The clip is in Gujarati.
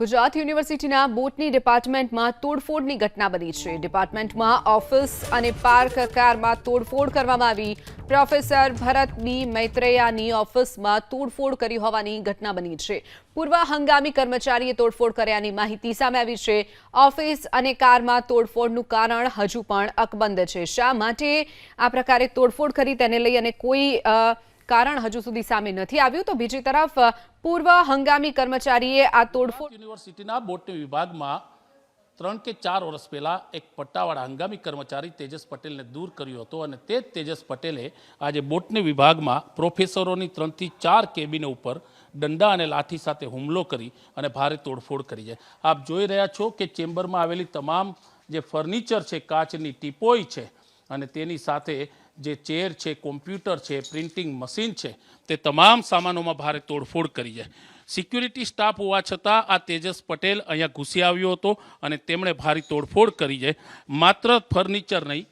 ગુજરાત યુનિવર્સિટીના બોટની ડિપાર્ટમેન્ટમાં તોડફોડની ઘટના બની છે. ડિપાર્ટમેન્ટમાં ઓફિસ અને પાર્ક કારમાં તોડફોડ કરવામાં આવી. પ્રોફેસર ભરત બી મૈત્રેયાની ઓફિસમાં તોડફોડ કરી હોવાની ઘટના બની છે. પૂર્વ હંગામી કર્મચારીએ તોડફોડ કર્યાની માહિતી સામે આવી છે. ઓફિસ અને કારમાં તોડફોડનું કારણ હજુ પણ અકબંધ છે. શા માટે આ પ્રકારે તોડફોડ કરી તેને લઈ અને કોઈ કારણ હજુ સુધી સામે નથી આવ્યું. તો બીજી તરફ, પૂર્વ હંગામી કર્મચારીએ આ તોડફોડ યુનિવર્સિટીના બોટની વિભાગમાં ત્રણ કે ચાર વર્ષ પહેલાં એક પટ્ટાવાળા હંગામી કર્મચારી તેજસ પટેલને દૂર કર્યો હતો અને તે જ તેજસ પટેલે આજે બોટની વિભાગમાં પ્રોફેસરોની ત્રણથી ચાર કેબિન ઉપર દંડા અને લાઠી સાથે હુમલો કરી અને ભારે તોડફોડ કરી છે. આપ જોઈ રહ્યા છો કે ચેમ્બરમાં આવેલી તમામ જે ફર્નિચર છે, કાચની ટીપોઈ છે અને તેની સાથે જે ચેર છે કોમ્પ્યુટર છે પ્રિન્ટિંગ મશીન છે, તે તમામ સામાનોમાં ભારે તોડફોડ કરી છે. સિક્યુરિટી સ્ટાફ હોવા છતાં આ તેજસ પટેલ અહીંયા ઘૂસી આવ્યો હતો અને તેમણે ભારે તોડફોડ કરી છે. માત્ર ફર્નિચર નહીં